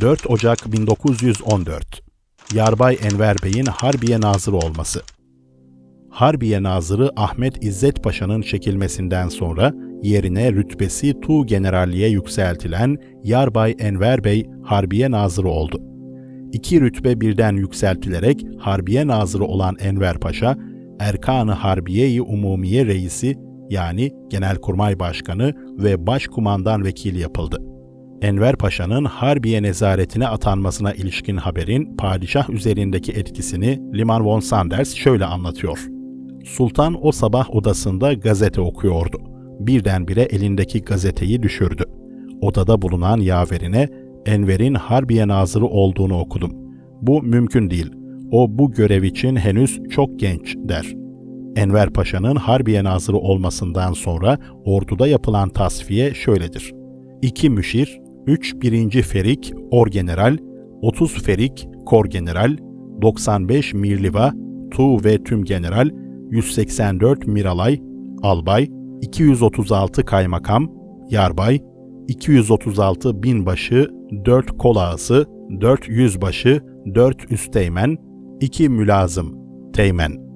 4 Ocak 1914 Yarbay Enver Bey'in Harbiye Nazırı olması Harbiye Nazırı Ahmet İzzet Paşa'nın çekilmesinden sonra yerine rütbesi Tu Generalliğe yükseltilen Yarbay Enver Bey Harbiye Nazırı oldu. İki rütbe birden yükseltilerek Harbiye Nazırı olan Enver Paşa, Erkan-ı Harbiye-i Umumiye Reisi yani Genelkurmay Başkanı ve Başkumandan Vekili yapıldı. Enver Paşa'nın Harbiye nezaretine atanmasına ilişkin haberin padişah üzerindeki etkisini Liman von Sanders şöyle anlatıyor. Sultan o sabah odasında gazete okuyordu. Birdenbire elindeki gazeteyi düşürdü. Odada bulunan yaverine Enver'in Harbiye Nazırı olduğunu okudum. Bu mümkün değil. O bu görev için henüz çok genç der. Enver Paşa'nın Harbiye Nazırı olmasından sonra orduda yapılan tasfiye şöyledir. 2 müşir, 3 birinci ferik, orgeneral, 30 ferik, korgeneral, 95 mirliva, tu ve tüm general, 184 miralay, albay, 236 kaymakam, yarbay, 236 binbaşı, 4 kol ağası, 4 yüzbaşı, 4 üsteğmen, 2 mülazım, teğmen.